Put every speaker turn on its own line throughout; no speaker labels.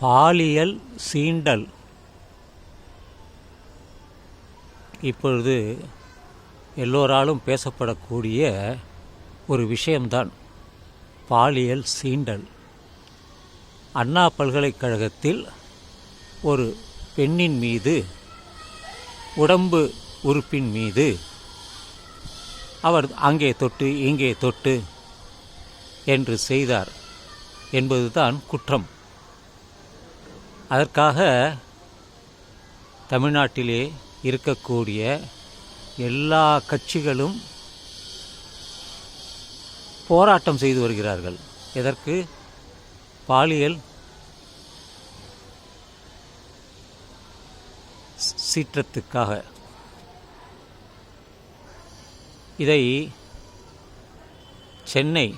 பாலியல் சீண்டல். இப்பொழுது எல்லோராலும் பேசப்படக்கூடிய ஒரு விஷயம்தான் பாலியல் சீண்டல். அண்ணா பல்கலைக்கழகத்தில் ஒரு பெண்ணின் மீது உடம்பு உறுப்பின் மீது அவர் அங்கே தொட்டு இங்கே தொட்டு என்று செய்தார் என்பதுதான் குற்றம். அதற்காக தமிழ்நாட்டிலே இருக்கக்கூடிய எல்லா கட்சிகளும் போராட்டம் செய்து வருகிறார்கள். இதற்கு பாலியல் சீற்றத்துக்காக. இதை சென்னை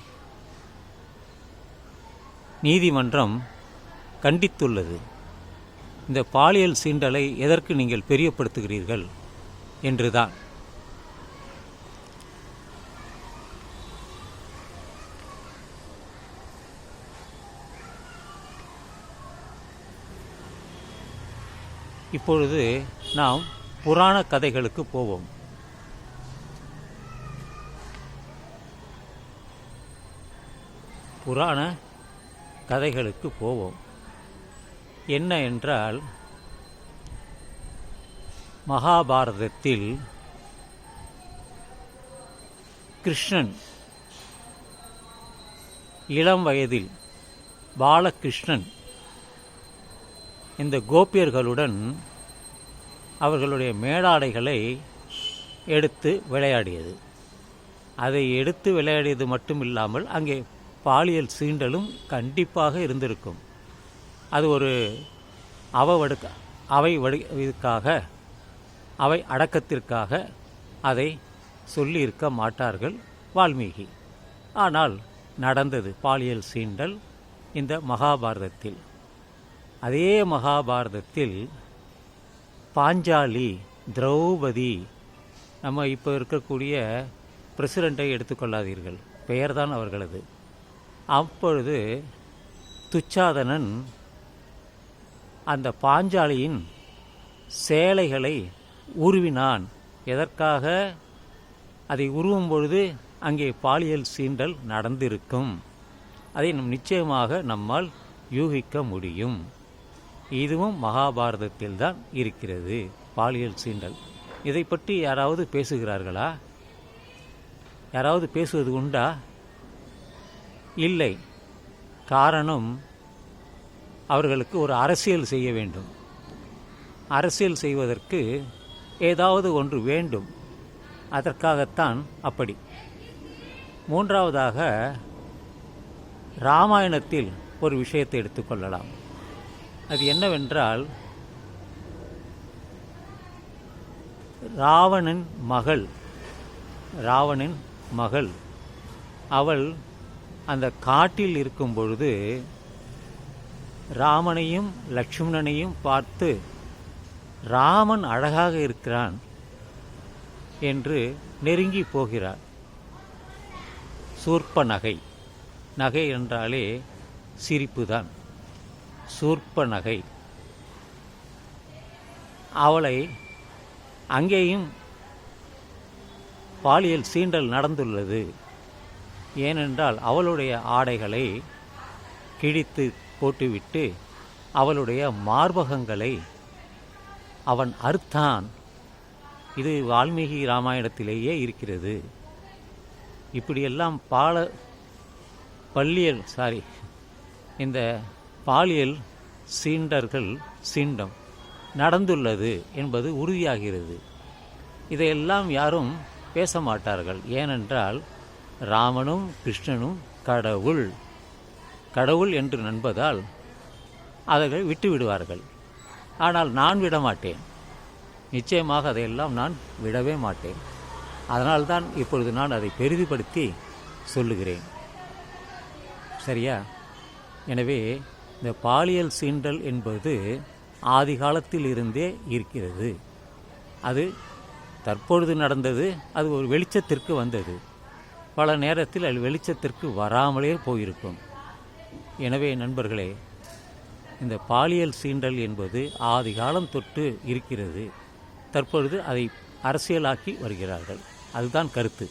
நீதிமன்றம் கண்டித்துள்ளது. இந்த பாலியல் சீண்டலை எதற்கு நீங்கள் பெரியப்படுத்துகிறீர்கள்? என்றுதான். இப்பொழுது நாம் புராண கதைகளுக்கு போவோம். புராண கதைகளுக்கு போவோம். என்ன என்றால் மகாபாரதத்தில் கிருஷ்ணன் இளம் வயதில் பாலகிருஷ்ணன் இந்த கோபியர்களுடன் அவர்களுடைய மேலாடைகளை எடுத்து விளையாடியது. அதை எடுத்து விளையாடியது மட்டும் இல்லாமல் அங்கே பாலியல் சீண்டலும் கண்டிப்பாக இருந்திருக்கும். அது ஒரு அவவடுக்க அவை வடு இதுக்காக அவை அடக்கத்திற்காக அதை சொல்லியிருக்க மாட்டார்கள் வால்மீகி. ஆனால் நடந்தது பாலியல் சீண்டல் இந்த மகாபாரதத்தில். அதே மகாபாரதத்தில் பாஞ்சாலி திரௌபதி நம்ம இப்போ இருக்கக்கூடிய பிரசிடெண்ட்டை எடுத்துக்கொள்ளாதீர்கள் பெயர்தான் அவர்களது. அப்பொழுது துச்சாதனன் அந்த பாஞ்சாலியின் சேலைகளை உருவினான். எதற்காக? அதை உருவும் பொழுது அங்கே பாலியல் சீண்டல் நடந்திருக்கும். அதை நம் நிச்சயமாக நம்மால் யூகிக்க முடியும். இதுவும் மகாபாரதத்தில் தான் இருக்கிறது பாலியல் சீண்டல். இதை பற்றி யாராவது பேசுகிறார்களா? யாராவது பேசுவது உண்டா? இல்லை. காரணம் அவர்களுக்கு ஒரு அரசியல் செய்ய வேண்டும். அரசியல் செய்வதற்கு ஏதாவது ஒன்று வேண்டும். அதற்காகத்தான் அப்படி. மூன்றாவதாக ராமாயணத்தில் ஒரு விஷயத்தை எடுத்துக்கொள்ளலாம் அது என்னவென்றால் ராவணன் மகள் ராவணன் மகள் அவள் அந்த காட்டில் இருக்கும் பொழுது ராமனையும் லக்ஷ்மணனையும் பார்த்து ராமன் அழகாக இருக்கிறான் என்று நெருங்கி போகிறார். சூர்ப்ப நகை. நகை என்றாலே சிரிப்புதான். சூர்ப்ப நகை. அவளை அங்கேயும் பாலியல் சீண்டல் நடந்துள்ளது. ஏனென்றால் அவளுடைய ஆடைகளை கிழித்து போட்டுவிட்டு அவளுடைய மார்பகங்களை அவன் அறுத்தான். இது வால்மீகி ராமாயணத்திலேயே இருக்கிறது. இப்படியெல்லாம் பால பள்ளியல் சாரி இந்த பாலியல் சீண்டர்கள் சீண்டம் நடந்துள்ளது என்பது உறுதியாகிறது. இதையெல்லாம் யாரும் பேச மாட்டார்கள். ஏனென்றால் ராமனும் கிருஷ்ணனும் கடவுள். கடவுள் என்று நண்பதால் அதை விட்டு விடுவார்கள். ஆனால் நான் விட மாட்டேன். நிச்சயமாக அதையெல்லாம் நான் விடவே மாட்டேன். அதனால்தான் இப்பொழுது நான் அதை பெரிதுபடுத்தி சொல்லுகிறேன். சரியா? எனவே இந்த பாலியல் சீண்டல் என்பது ஆதி காலத்தில் இருந்தே இருக்கிறது. அது தற்பொழுது நடந்தது அது ஒரு வெளிச்சத்திற்கு வந்தது. பல நேரத்தில் அது வெளிச்சத்திற்கு வராமலே போயிருக்கும். எனவே நண்பர்களே இந்த பாலியல் சீண்டல் என்பது ஆதிகாலம் தொட்டு இருக்கிறது. தற்பொழுது அதை அரசியலாக்கி வருகிறார்கள். அதுதான் கருத்து.